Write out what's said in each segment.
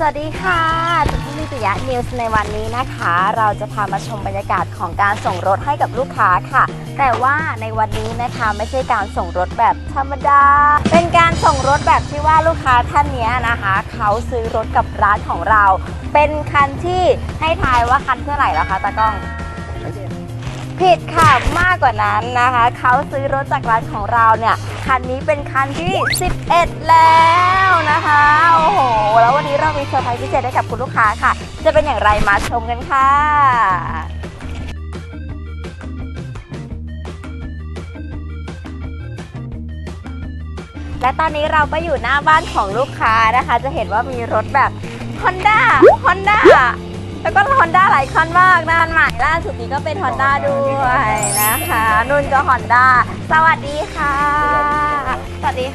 สวัสดีค่ะจุดที่มิตยะนิวส์ในวันนี้นะคะ เราจะพามาชมบรรยากาศของการส่งรถให้กับลูกค้าค่ะ แต่ว่าในวันนี้นะคะไม่ใช่การส่งรถแบบธรรมดา เป็นการส่งรถแบบที่ว่าลูกค้าท่านนี้นะคะ เขาซื้อรถกับร้านของเรา เป็นคันที่ให้ทายว่าคันเท่าไหร่แล้วคะตากล้องผิดค่ะมากกว่านั้นนะคะ เขาซื้อรถจากร้านของเราเนี่ยคันนี้เป็นคันที่ 11 แล้วนะคะโอ้โห มีเซอร์ไพรส์พิเศษให้กับคุณลูกค้าค่ะ จะเป็นอย่างไรมาชมกันค่ะ และตอนนี้เราก็อยู่หน้าบ้านของลูกค้านะคะ จะเห็นว่ามีรถแบบ Honda Honda แล้วก็ Honda หลายคันมากนะคันใหม่ล่าสุดนี้ก็เป็น Honda ด้วยนะคะ นุ่นก็ Honda สวัสดีค่ะ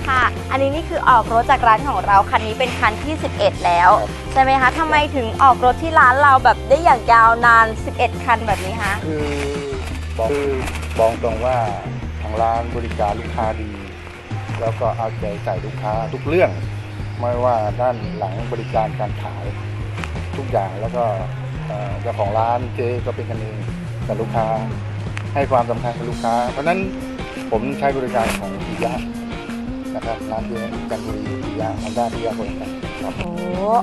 ค่ะ อันนี้นี่คือออกรถจากร้านของเราคันนี้เป็นคันที่ 11 แล้ว ใช่ไหมคะทำไมถึงออกรถที่ร้านเราแบบได้อย่างยาวนาน 11 คันแบบนี้คะคือบอกคือบอกตรงว่าทางร้านบริการลูกค้าดี แล้วก็เอาใจใส่ลูกค้าทุกเรื่อง ไม่ว่าด้านหลังบริการการขายทุกอย่างแล้วก็เอ่อเจ้าของร้านเจ๊ก็เป็นกันเองกับลูกค้าให้ความสำคัญกับลูกค้า เพราะฉะนั้นผมใช้บริการของปิยะ นะครับร้านเจ๊จันทบุรีปิยะฮอนด้าปิยะคนกันครับโอ้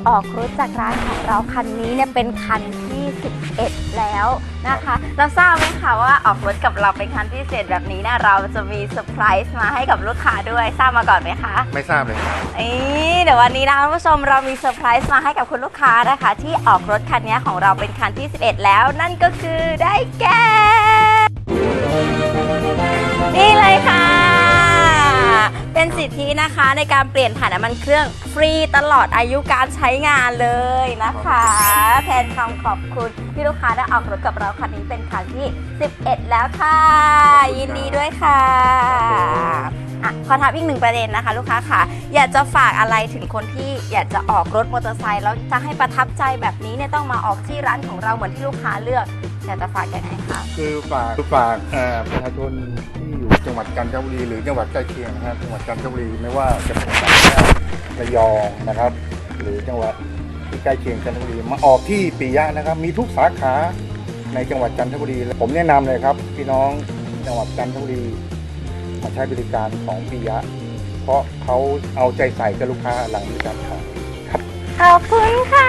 ออกรถจากร้านของเราคันนี้เนี่ยเป็นคันที่ 11 แล้วนะคะ เราทราบไหมคะว่าออกรถกับเราเป็นคันที่เสร็จแบบนี้เนี่ยเราจะมีเซอร์ไพรส์มาให้กับลูกค้าด้วยทราบมาก่อนไหมคะไม่ทราบเลยนี่เดี๋ยววันนี้นะคะคุณผู้ชมเรามีเซอร์ไพรส์มาให้กับคุณลูกค้านะคะ ที่ออกรถคันนี้ของเราเป็นคันที่ 11 แล้ว นั่นก็คือได้แก่นี่เลยค่ะ เป็นสิทธินะคะในการเปลี่ยนถ่านน้ำมันเครื่องฟรีตลอดอายุการใช้งานเลยนะคะ แทนคำขอบคุณที่ลูกค้าได้ออกรถกับเราคันนี้เป็นคันที่ 11 แล้วค่ะ ยินดีด้วยค่ะอะขอถามอีกหนึ่งประเด็นนะคะ ลูกค้าค่ะ อยากจะฝากอะไรถึงคนที่อยากจะออกรถมอเตอร์ไซค์แล้วจะให้ประทับใจแบบนี้เนี่ยต้องมาออกที่ร้านของเราเหมือนที่ลูกค้าเลือกอยากจะฝากยังไงคะคือฝากคือฝากเอ่อประชาชนที่อยู่ จังหวัดกาญจนบุรีหรือจังหวัดใกล้เคียงนะครับจังหวัดกาญจนบุรีไม่ว่าจะเป็นจังหวัดระยองนะครับ หรือจังหวัดที่ใกล้เคียงจันทบุรีมาออกที่ปิยะนะครับ มีทุกสาขาในจังหวัดจันทบุรี ผมแนะนำเลยครับ พี่น้องจังหวัดจันทบุรีมาใช้บริการของปิยะ เพราะเขาเอาใจใส่กับลูกค้าหลังบริการขายครับ ขอบคุณค่ะ